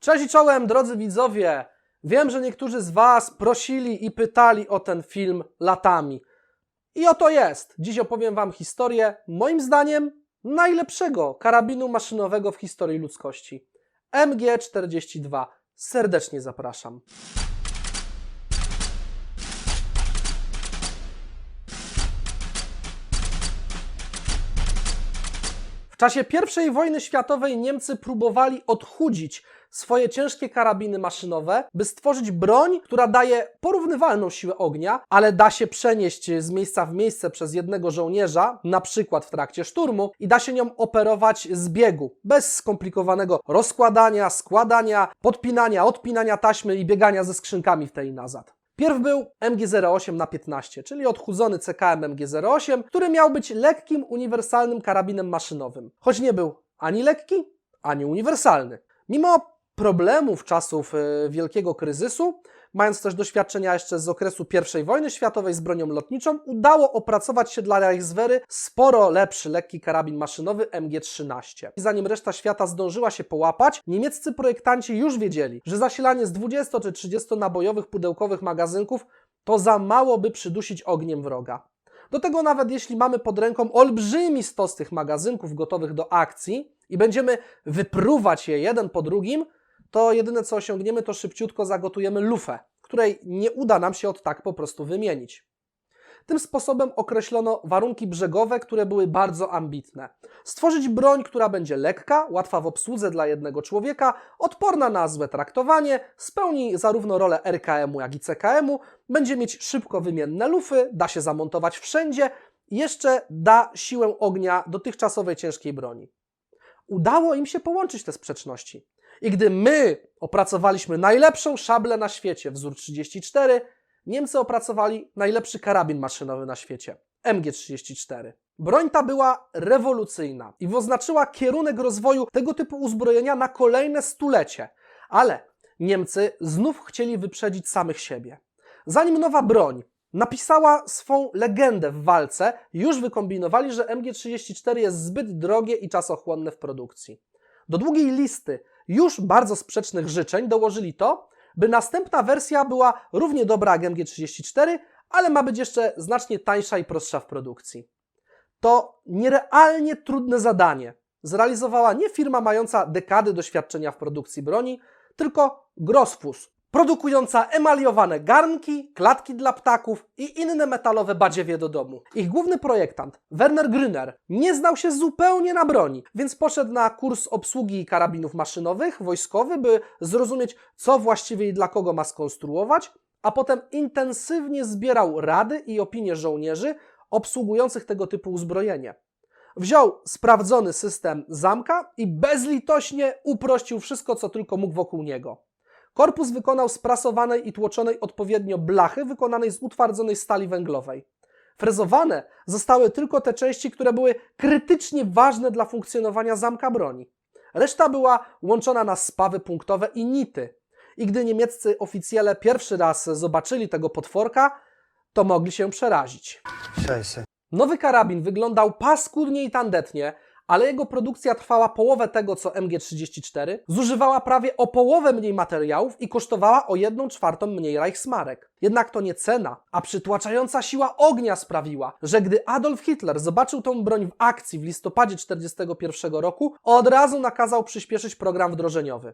Cześć i czołem, drodzy widzowie! Wiem, że niektórzy z Was prosili i pytali o ten film latami. I oto jest. Dziś opowiem Wam historię, moim zdaniem, najlepszego karabinu maszynowego w historii ludzkości. MG42. Serdecznie zapraszam. W czasie I wojny światowej Niemcy próbowali odchudzić swoje ciężkie karabiny maszynowe, by stworzyć broń, która daje porównywalną siłę ognia, ale da się przenieść z miejsca w miejsce przez jednego żołnierza, na przykład w trakcie szturmu, i da się nią operować z biegu, bez skomplikowanego rozkładania, składania, podpinania, odpinania taśmy i biegania ze skrzynkami w tej i nazad. Pierw był MG08 na 15, czyli odchudzony CKM MG08, który miał być lekkim, uniwersalnym karabinem maszynowym. Choć nie był ani lekki, ani uniwersalny. Mimo problemów czasów e, wielkiego kryzysu, mając też doświadczenia jeszcze z okresu I wojny światowej z bronią lotniczą, udało opracować się dla Reichswehry sporo lepszy lekki karabin maszynowy MG13. I zanim reszta świata zdążyła się połapać, niemieccy projektanci już wiedzieli, że zasilanie z 20 czy 30 nabojowych pudełkowych magazynków to za mało, by przydusić ogniem wroga. Do tego nawet jeśli mamy pod ręką olbrzymi stos tych magazynków gotowych do akcji i będziemy wypruwać je jeden po drugim, to jedyne co osiągniemy to szybciutko zagotujemy lufę, której nie uda nam się od tak po prostu wymienić. Tym sposobem określono warunki brzegowe, które były bardzo ambitne. Stworzyć broń, która będzie lekka, łatwa w obsłudze dla jednego człowieka, odporna na złe traktowanie, spełni zarówno rolę RKM-u, jak i CKM-u, będzie mieć szybko wymienne lufy, da się zamontować wszędzie jeszcze da siłę ognia dotychczasowej ciężkiej broni. Udało im się połączyć te sprzeczności. I gdy my opracowaliśmy najlepszą szablę na świecie, wzór 34, Niemcy opracowali najlepszy karabin maszynowy na świecie MG34. Broń ta była rewolucyjna i oznaczyła kierunek rozwoju tego typu uzbrojenia na kolejne stulecie. Ale Niemcy znów chcieli wyprzedzić samych siebie. Zanim nowa broń napisała swą legendę w walce, już wykombinowali, że MG34 jest zbyt drogie i czasochłonne w produkcji. Do długiej listy już bardzo sprzecznych życzeń dołożyli to, by następna wersja była równie dobra jak MG34, ale ma być jeszcze znacznie tańsza i prostsza w produkcji. To nierealnie trudne zadanie zrealizowała nie firma mająca dekady doświadczenia w produkcji broni, tylko Grossfuss, produkująca emaliowane garnki, klatki dla ptaków i inne metalowe badziewie do domu. Ich główny projektant, Werner Grüner, nie znał się zupełnie na broni, więc poszedł na kurs obsługi karabinów maszynowych, wojskowy, by zrozumieć, co właściwie i dla kogo ma skonstruować, a potem intensywnie zbierał rady i opinie żołnierzy obsługujących tego typu uzbrojenie. Wziął sprawdzony system zamka i bezlitośnie uprościł wszystko, co tylko mógł wokół niego. Korpus wykonał z prasowanej i tłoczonej odpowiednio blachy wykonanej z utwardzonej stali węglowej. Frezowane zostały tylko te części, które były krytycznie ważne dla funkcjonowania zamka broni. Reszta była łączona na spawy punktowe i nity. I gdy niemieccy oficjele pierwszy raz zobaczyli tego potworka, to mogli się przerazić. Nowy karabin wyglądał paskudnie i tandetnie, ale jego produkcja trwała połowę tego co MG34, zużywała prawie o połowę mniej materiałów i kosztowała o 1 czwartą mniej Reichsmarek. Jednak to nie cena, a przytłaczająca siła ognia sprawiła, że gdy Adolf Hitler zobaczył tą broń w akcji w listopadzie 1941 roku, od razu nakazał przyspieszyć program wdrożeniowy.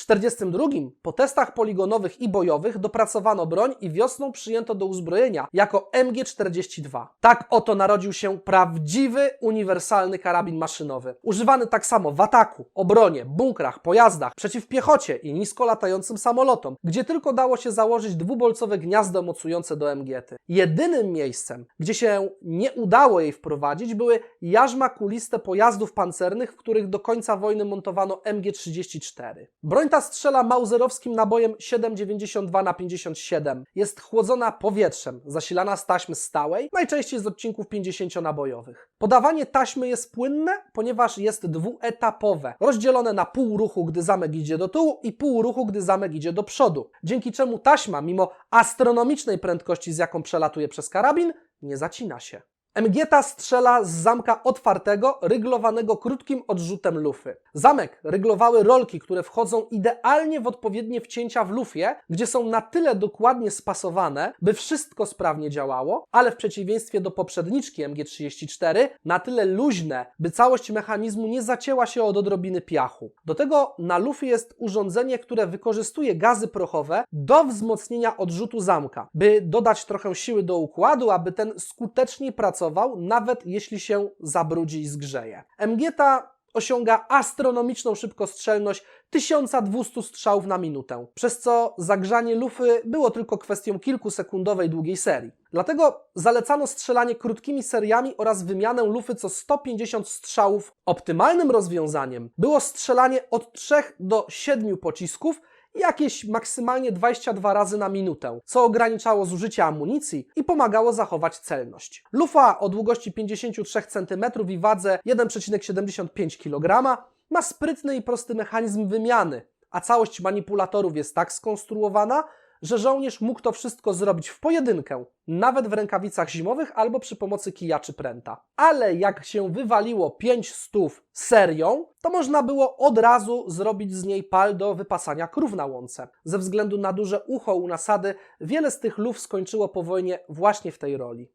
W 1942 po testach poligonowych i bojowych dopracowano broń i wiosną przyjęto do uzbrojenia jako MG42. Tak oto narodził się prawdziwy, uniwersalny karabin maszynowy. Używany tak samo w ataku, obronie, bunkrach, pojazdach, przeciw piechocie i nisko latającym samolotom, gdzie tylko dało się założyć dwubolcowe gniazdo mocujące do MG-ty. Jedynym miejscem, gdzie się nie udało jej wprowadzić, były jarzma kuliste pojazdów pancernych, w których do końca wojny montowano MG34. Broń ta strzela mauserowskim nabojem 7,92 na 57. Jest chłodzona powietrzem, zasilana z taśmy stałej, najczęściej z odcinków 50-nabojowych. Podawanie taśmy jest płynne, ponieważ jest dwuetapowe, rozdzielone na pół ruchu, gdy zamek idzie do tyłu i pół ruchu, gdy zamek idzie do przodu. Dzięki czemu taśma, mimo astronomicznej prędkości, z jaką przelatuje przez karabin, nie zacina się. Mgieta strzela z zamka otwartego, ryglowanego krótkim odrzutem lufy. Zamek ryglowały rolki, które wchodzą idealnie w odpowiednie wcięcia w lufie, gdzie są na tyle dokładnie spasowane, by wszystko sprawnie działało, ale w przeciwieństwie do poprzedniczki MG34 na tyle luźne, by całość mechanizmu nie zacięła się od odrobiny piachu. Do tego na lufie jest urządzenie, które wykorzystuje gazy prochowe do wzmocnienia odrzutu zamka, by dodać trochę siły do układu, aby ten skutecznie pracował, nawet jeśli się zabrudzi i zgrzeje. Mgieta osiąga astronomiczną szybkostrzelność 1200 strzałów na minutę, przez co zagrzanie lufy było tylko kwestią kilkusekundowej długiej serii. Dlatego zalecano strzelanie krótkimi seriami oraz wymianę lufy co 150 strzałów. Optymalnym rozwiązaniem było strzelanie od 3 do 7 pocisków jakieś maksymalnie 22 razy na minutę, co ograniczało zużycie amunicji i pomagało zachować celność. Lufa o długości 53 cm i wadze 1,75 kg ma sprytny i prosty mechanizm wymiany, a całość manipulatorów jest tak skonstruowana, że żołnierz mógł to wszystko zrobić w pojedynkę, nawet w rękawicach zimowych albo przy pomocy kija czy pręta. Ale jak się wywaliło 5 stów serią, to można było od razu zrobić z niej pal do wypasania krów na łące. Ze względu na duże ucho u nasady, wiele z tych luf skończyło po wojnie właśnie w tej roli.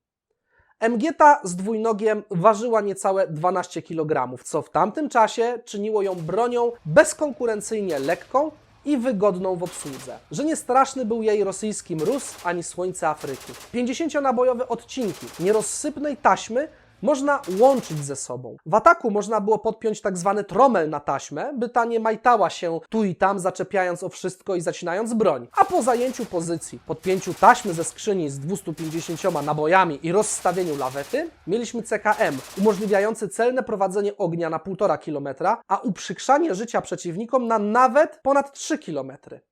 Mgieta z dwójnogiem ważyła niecałe 12 kg, co w tamtym czasie czyniło ją bronią bezkonkurencyjnie lekką i wygodną w obsłudze. Że nie straszny był jej rosyjski mróz ani słońce Afryki. 50-nabojowe odcinki nierozsypnej taśmy można łączyć ze sobą. W ataku można było podpiąć tak zwany tromel na taśmę, by ta nie majtała się tu i tam, zaczepiając o wszystko i zacinając broń. A po zajęciu pozycji, podpięciu taśmy ze skrzyni z 250 nabojami i rozstawieniu lawety, mieliśmy CKM, umożliwiający celne prowadzenie ognia na 1,5 km, a uprzykrzanie życia przeciwnikom na nawet ponad 3 km.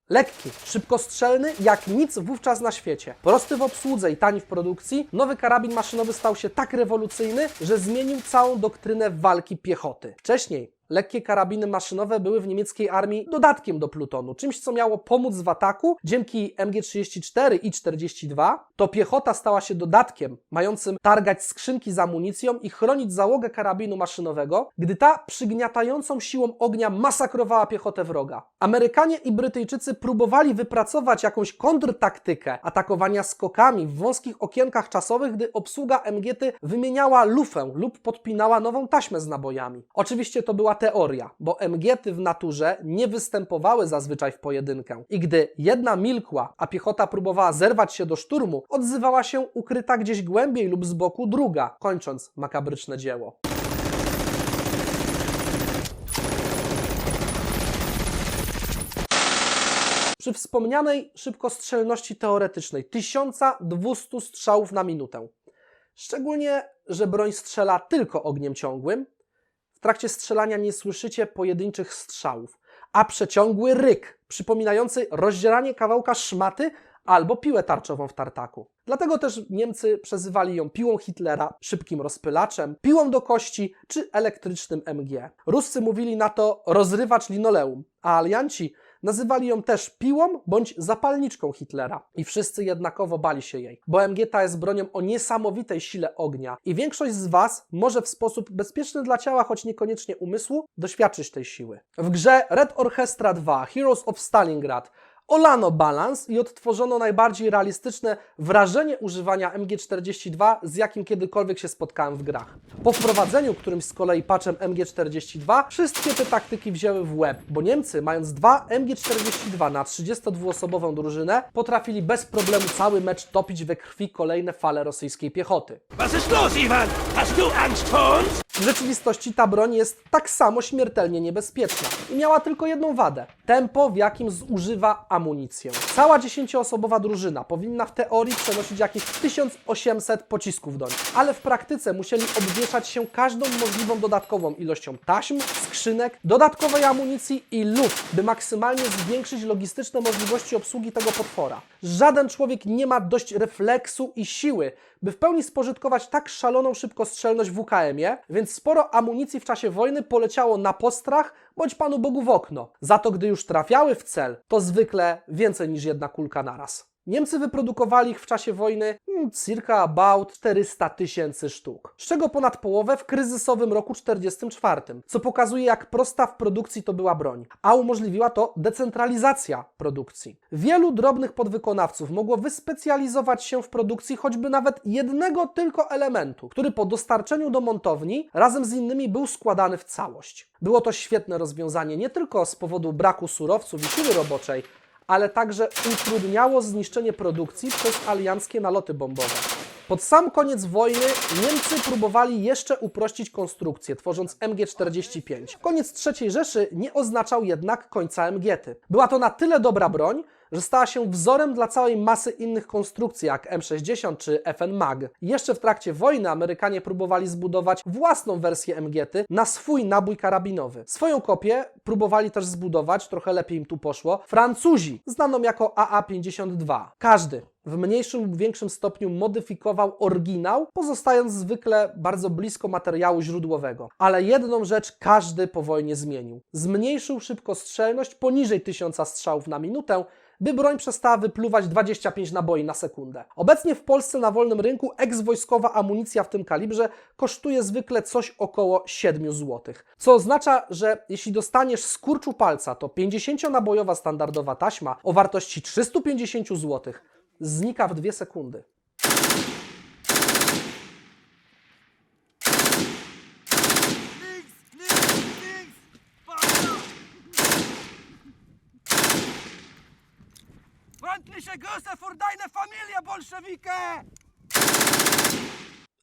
Lekki, szybkostrzelny, jak nic wówczas na świecie. Prosty w obsłudze i tani w produkcji, nowy karabin maszynowy stał się tak rewolucyjny, że zmienił całą doktrynę walki piechoty. Wcześniej lekkie karabiny maszynowe były w niemieckiej armii dodatkiem do plutonu, czymś co miało pomóc w ataku. Dzięki MG34 i 42 to piechota stała się dodatkiem, mającym targać skrzynki z amunicją i chronić załogę karabinu maszynowego, gdy ta przygniatającą siłą ognia masakrowała piechotę wroga. Amerykanie i Brytyjczycy próbowali wypracować jakąś kontrtaktykę atakowania skokami w wąskich okienkach czasowych, gdy obsługa MGty wymieniała lufę lub podpinała nową taśmę z nabojami. Oczywiście to była teoria, bo MGty w naturze nie występowały zazwyczaj w pojedynkę. I gdy jedna milkła, a piechota próbowała zerwać się do szturmu, odzywała się ukryta gdzieś głębiej lub z boku druga, kończąc makabryczne dzieło. Przy wspomnianej szybkostrzelności teoretycznej 1200 strzałów na minutę. Szczególnie, że broń strzela tylko ogniem ciągłym, trakcie strzelania nie słyszycie pojedynczych strzałów, a przeciągły ryk, przypominający rozdzieranie kawałka szmaty albo piłę tarczową w tartaku. Dlatego też Niemcy przezywali ją piłą Hitlera, szybkim rozpylaczem, piłą do kości czy elektrycznym MG. Ruscy mówili na to rozrywacz linoleum, a alianci nazywali ją też piłą bądź zapalniczką Hitlera. I wszyscy jednakowo bali się jej, bo MG jest bronią o niesamowitej sile ognia i większość z Was może w sposób bezpieczny dla ciała, choć niekoniecznie umysłu, doświadczyć tej siły. W grze Red Orchestra 2 Heroes of Stalingrad olano balans i odtworzono najbardziej realistyczne wrażenie używania MG42, z jakim kiedykolwiek się spotkałem w grach. Po wprowadzeniu którymś z kolei patchem MG42, wszystkie te taktyki wzięły w łeb, bo Niemcy, mając dwa MG42 na 32-osobową drużynę, potrafili bez problemu cały mecz topić we krwi kolejne fale rosyjskiej piechoty. Los, Iwan? Hast du Angst? W rzeczywistości ta broń jest tak samo śmiertelnie niebezpieczna i miała tylko jedną wadę. Tempo, w jakim zużywa amunicję. Cała 10-osobowa drużyna powinna w teorii przenosić jakieś 1800 pocisków do niej, ale w praktyce musieli obwieszać się każdą możliwą dodatkową ilością taśm, skrzynek, dodatkowej amunicji i luf, by maksymalnie zwiększyć logistyczne możliwości obsługi tego potwora. Żaden człowiek nie ma dość refleksu i siły, by w pełni spożytkować tak szaloną szybkostrzelność w UKM-ie, więc sporo amunicji w czasie wojny poleciało na postrach bądź Panu Bogu w okno. Za to, gdy już trafiały w cel, to zwykle więcej niż jedna kulka naraz. Niemcy wyprodukowali ich w czasie wojny hmm, circa about 400 tysięcy sztuk, z czego ponad połowę w kryzysowym roku 44, co pokazuje jak prosta w produkcji to była broń, a umożliwiła to decentralizacja produkcji. Wielu drobnych podwykonawców mogło wyspecjalizować się w produkcji choćby nawet jednego tylko elementu, który po dostarczeniu do montowni razem z innymi był składany w całość. Było to świetne rozwiązanie nie tylko z powodu braku surowców i siły roboczej, ale także utrudniało zniszczenie produkcji przez alianckie naloty bombowe. Pod sam koniec wojny Niemcy próbowali jeszcze uprościć konstrukcję, tworząc MG-45. Koniec III Rzeszy nie oznaczał jednak końca MG-ty. Była to na tyle dobra broń, że stała się wzorem dla całej masy innych konstrukcji, jak M60 czy FN MAG. Jeszcze w trakcie wojny Amerykanie próbowali zbudować własną wersję MG-ty na swój nabój karabinowy. Swoją kopię próbowali też zbudować, trochę lepiej im tu poszło, Francuzi, znaną jako AA-52. Każdy w mniejszym lub większym stopniu modyfikował oryginał, pozostając zwykle bardzo blisko materiału źródłowego. Ale jedną rzecz każdy po wojnie zmienił. Zmniejszył szybkostrzelność poniżej 1000 strzałów na minutę, by broń przestała wypluwać 25 naboi na sekundę. Obecnie w Polsce na wolnym rynku ex-wojskowa amunicja w tym kalibrze kosztuje zwykle coś około 7 zł. Co oznacza, że jeśli dostaniesz z kurczu palca, to 50-nabojowa standardowa taśma o wartości 350 zł znika w 2 sekundy. Deine Familie, Bolschewike!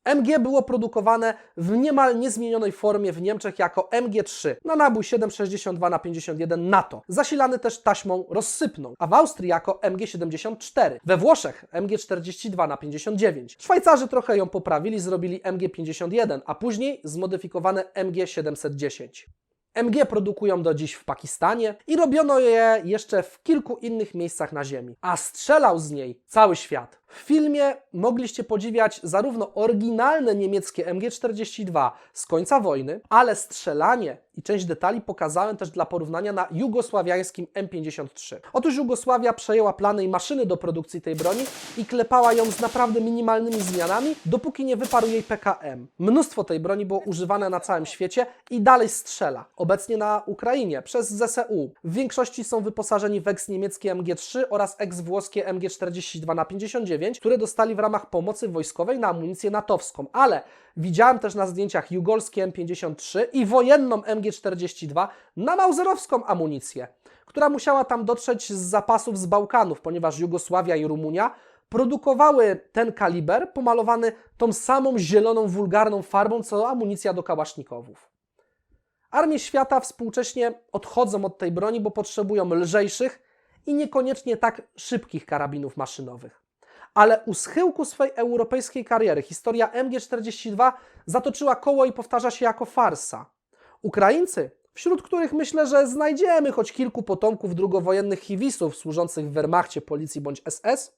MG było produkowane w niemal niezmienionej formie w Niemczech jako MG3 na nabój 7,62 na 51 NATO, zasilany też taśmą rozsypną, a w Austrii jako MG74, we Włoszech MG42 na 59. Szwajcarzy trochę ją poprawili, zrobili MG51, a później zmodyfikowane MG710. MG produkują do dziś w Pakistanie i robiono je jeszcze w kilku innych miejscach na Ziemi. A strzelał z niej cały świat. W filmie mogliście podziwiać zarówno oryginalne niemieckie MG42 z końca wojny, ale strzelanie i część detali pokazałem też dla porównania na jugosławiańskim M53. Otóż Jugosławia przejęła plany i maszyny do produkcji tej broni i klepała ją z naprawdę minimalnymi zmianami, dopóki nie wyparł jej PKM. Mnóstwo tej broni było używane na całym świecie i dalej strzela. Obecnie na Ukrainie przez ZSU. W większości są wyposażeni w ex-niemieckie MG3 oraz ex-włoskie MG42 na 59, które dostali w ramach pomocy wojskowej na amunicję natowską, ale widziałem też na zdjęciach jugolskie M53 i wojenną MG42 na mauzerowską amunicję, która musiała tam dotrzeć z zapasów z Bałkanów, ponieważ Jugosławia i Rumunia produkowały ten kaliber pomalowany tą samą zieloną, wulgarną farbą, co amunicja do kałasznikowów. Armie świata współcześnie odchodzą od tej broni, bo potrzebują lżejszych i niekoniecznie tak szybkich karabinów maszynowych. Ale u schyłku swej europejskiej kariery historia MG42 zatoczyła koło i powtarza się jako farsa. Ukraińcy, wśród których myślę, że znajdziemy choć kilku potomków drugowojennych chiwisów służących w Wehrmachcie, policji bądź SS,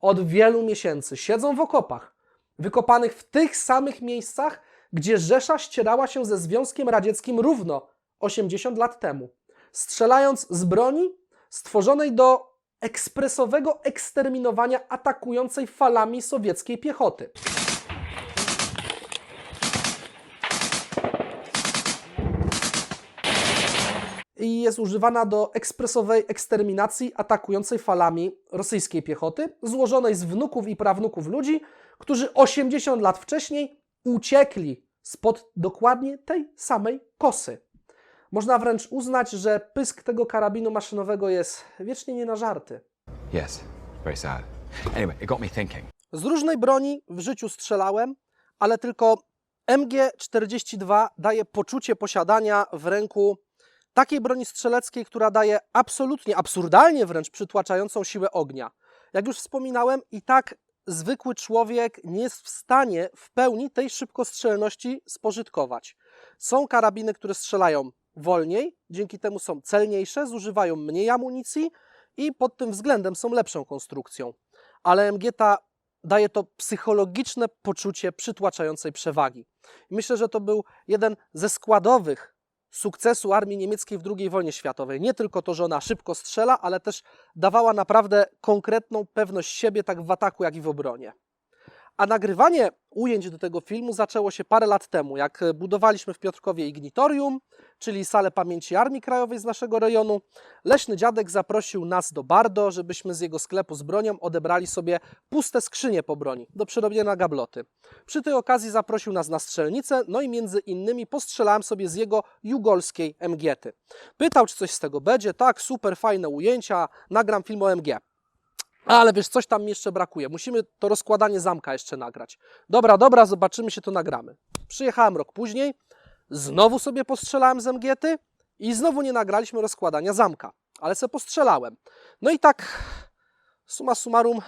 od wielu miesięcy siedzą w okopach, wykopanych w tych samych miejscach, gdzie Rzesza ścierała się ze Związkiem Radzieckim równo 80 lat temu, strzelając z broni stworzonej do ekspresowego eksterminowania atakującej falami sowieckiej piechoty. i jest używana do ekspresowej eksterminacji atakującej falami rosyjskiej piechoty, złożonej z wnuków i prawnuków ludzi, którzy 80 lat wcześniej uciekli spod dokładnie tej samej kosy. Można wręcz uznać, że pysk tego karabinu maszynowego jest wiecznie nie na żarty. Yes, very sad. Anyway, it got me thinking. Z różnej broni w życiu strzelałem, ale tylko MG42 daje poczucie posiadania w ręku takiej broni strzeleckiej, która daje absolutnie, absurdalnie wręcz przytłaczającą siłę ognia. Jak już wspominałem, i tak zwykły człowiek nie jest w stanie w pełni tej szybkostrzelności spożytkować. Są karabiny, które strzelają wolniej, dzięki temu są celniejsze, zużywają mniej amunicji i pod tym względem są lepszą konstrukcją. Ale MG ta daje to psychologiczne poczucie przytłaczającej przewagi. Myślę, że to był jeden ze składowych sukcesu armii niemieckiej w II wojnie światowej. Nie tylko to, że ona szybko strzela, ale też dawała naprawdę konkretną pewność siebie, tak w ataku, jak i w obronie. A nagrywanie ujęć do tego filmu zaczęło się parę lat temu, jak budowaliśmy w Piotrkowie Ignitorium, czyli salę pamięci Armii Krajowej z naszego rejonu. Leśny dziadek zaprosił nas do Bardo, żebyśmy z jego sklepu z bronią odebrali sobie puste skrzynie po broni do przerobienia gabloty. Przy tej okazji zaprosił nas na strzelnicę, no i między innymi postrzelałem sobie z jego jugolskiej MG-ty. Pytał, czy coś z tego będzie. Tak, super, fajne ujęcia, nagram film o MG. Ale wiesz, coś tam mi jeszcze brakuje. Musimy to rozkładanie zamka jeszcze nagrać. Dobra, dobra, zobaczymy się, to nagramy. Przyjechałem rok później, znowu sobie postrzelałem z MG-ty i znowu nie nagraliśmy rozkładania zamka, ale se postrzelałem. No i tak, summa summarum,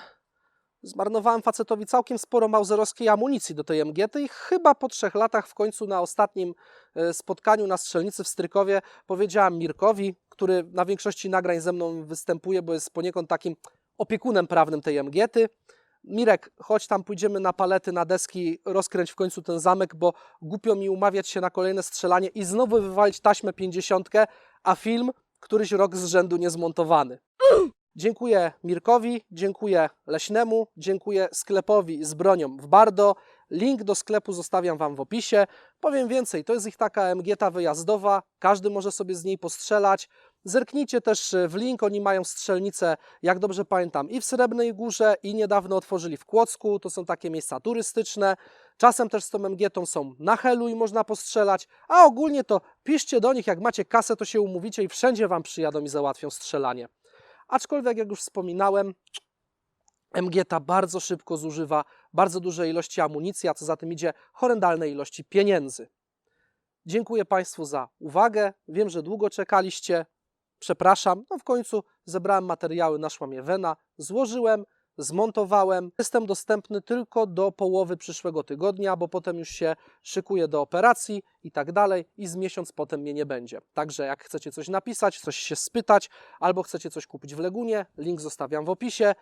zmarnowałem facetowi całkiem sporo mauzerowskiej amunicji do tej MG-ty i chyba po trzech latach w końcu na ostatnim e, spotkaniu na strzelnicy w Strykowie powiedziałem Mirkowi, który na większości nagrań ze mną występuje, bo jest poniekąd takim opiekunem prawnym tej MG-ty. Mirek, chodź tam, pójdziemy na palety, na deski, rozkręć w końcu ten zamek, bo głupio mi umawiać się na kolejne strzelanie i znowu wywalić taśmę 50, a film któryś rok z rzędu niezmontowany. Dziękuję Mirkowi, dziękuję Leśnemu, dziękuję sklepowi z bronią w Bardo. Link do sklepu zostawiam Wam w opisie. Powiem więcej, to jest ich taka MG-ta wyjazdowa, każdy może sobie z niej postrzelać. Zerknijcie też w link, oni mają strzelnicę, jak dobrze pamiętam, i w Srebrnej Górze, i niedawno otworzyli w Kłodzku, to są takie miejsca turystyczne. Czasem też z tą MG-tą są na Helu i można postrzelać, a ogólnie to piszcie do nich, jak macie kasę, to się umówicie i wszędzie Wam przyjadą i załatwią strzelanie. Aczkolwiek, jak już wspominałem, MG ta bardzo szybko zużywa bardzo duże ilości amunicji, a co za tym idzie horrendalne ilości pieniędzy. Dziękuję Państwu za uwagę. Wiem, że długo czekaliście. Przepraszam. No w końcu zebrałem materiały na szłamie Wena, złożyłem, zmontowałem. Jestem dostępny tylko do połowy przyszłego tygodnia, bo potem już się szykuję do operacji i tak dalej i z miesiąc potem mnie nie będzie. Także jak chcecie coś napisać, coś się spytać, albo chcecie coś kupić w Legunie, link zostawiam w opisie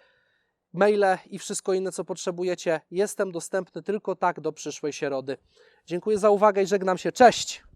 maile i wszystko inne, co potrzebujecie. Jestem dostępny tylko tak do przyszłej środy. Dziękuję za uwagę i żegnam się. Cześć!